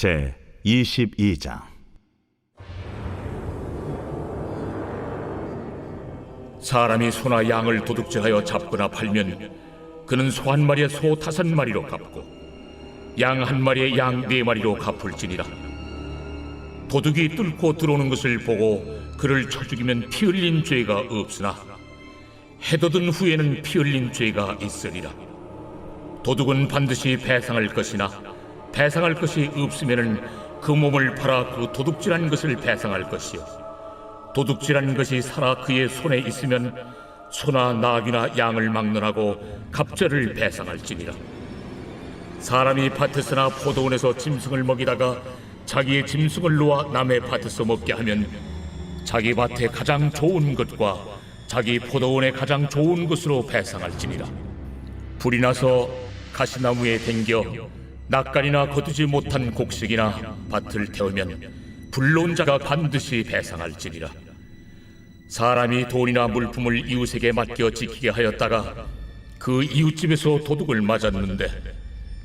제 22장. 사람이 소나 양을 도둑질하여 잡거나 팔면 그는 소 한 마리에 소 다섯 마리로 갚고 양 한 마리에 양 네 마리로 갚을지니라. 도둑이 뚫고 들어오는 것을 보고 그를 쳐 죽이면 피 흘린 죄가 없으나 해돋은 후에는 피 흘린 죄가 있으리라. 도둑은 반드시 배상할 것이나 배상할 것이 없으면은 그 몸을 팔아 그 도둑질한 것을 배상할 것이요. 도둑질한 것이 살아 그의 손에 있으면 소나 나귀나 양을 막론하고 갑절을 배상할지니라. 사람이 밭에서나 포도원에서 짐승을 먹이다가 자기의 짐승을 놓아 남의 밭에서 먹게 하면 자기 밭에 가장 좋은 것과 자기 포도원에 가장 좋은 것으로 배상할지니라. 불이 나서 가시나무에 댕겨 낯간이나 거두지 못한 곡식이나 밭을 태우면 불로운 자가 반드시 배상할지니라. 사람이 돈이나 물품을 이웃에게 맡겨 지키게 하였다가 그 이웃집에서 도둑을 맞았는데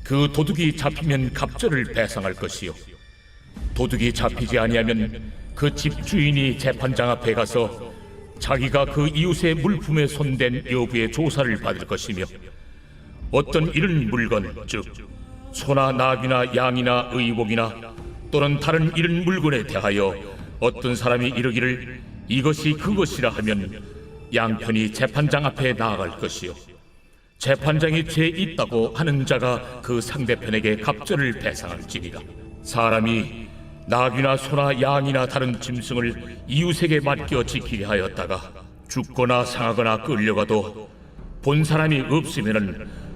그 도둑이 잡히면 갑절을 배상할 것이요. 도둑이 잡히지 아니하면 그 집 주인이 재판장 앞에 가서 자기가 그 이웃의 물품에 손댄 여부의 조사를 받을 것이며 어떤 이런 물건 즉 소나 나귀나 양이나 의복이나 또는 다른 이런 물건에 대하여 어떤 사람이 이르기를 이것이 그것이라 하면 양편이 재판장 앞에 나아갈 것이요. 재판장이 죄 있다고 하는 자가 그 상대편에게 갑절을 배상할지니라. 사람이 나귀나 소나 양이나 다른 짐승을 이웃에게 맡겨 지키게 하였다가 죽거나 상하거나 끌려가도 본 사람이 없으면은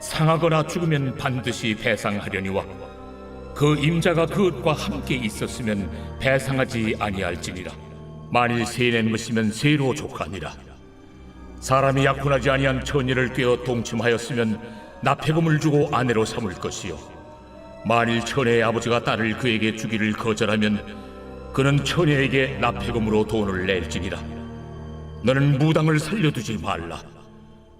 상하거나 죽으면 반드시 배상하려니와 그 임자가 그것과 함께 있었으면 배상하지 아니할지니라. 만일 세낸 것이면 세로 족하니라. 사람이 약혼하지 아니한 처녀를 꿰어 동침하였으면 납폐금을 주고 아내로 삼을 것이요. 만일 처녀의 아버지가 딸을 그에게 주기를 거절하면 그는 처녀에게 납폐금으로 돈을 낼지니라. 너는 무당을 살려두지 말라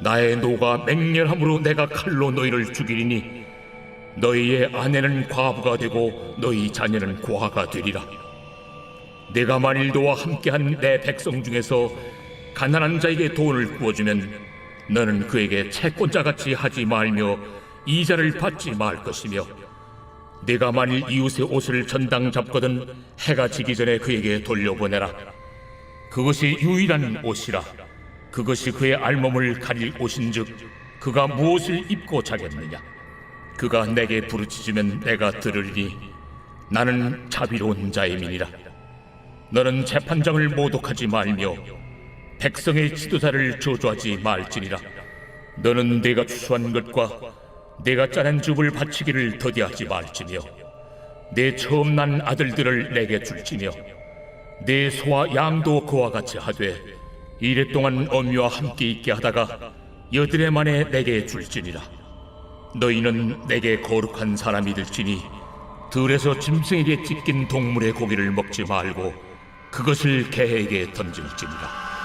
나의 노가 맹렬함으로 내가 칼로 너희를 죽이리니 너희의 아내는 과부가 되고 너희 자녀는 고아가 되리라. 내가 만일 너와 함께한 내 백성 중에서 가난한 자에게 돈을 구워주면 너는 그에게 채권자 같이 하지 말며 이자를 받지 말 것이며 내가 만일 이웃의 옷을 전당 잡거든 해가 지기 전에 그에게 돌려보내라. 그것이 유일한 옷이라 그것이 그의 알몸을 가릴 옷인즉 그가 무엇을 입고 자겠느냐? 그가 내게 부르짖으면 내가 들으리니 나는 자비로운 자임이니라. 너는 재판장을 모독하지 말며 백성의 지도자를 저주하지 말지니라. 너는 내가 추수한 것과 내가 짜낸 줍을 바치기를 더디하지 말지며 내 처음 난 아들들을 내게 줄지며 내 소와 양도 그와 같이 하되 이랫동안 어미와 함께 있게 하다가 여드레 만에 내게 줄지니라. 너희는 내게 거룩한 사람이 될지니 들에서 짐승에게 찢긴 동물의 고기를 먹지 말고 그것을 개에게 던질지니라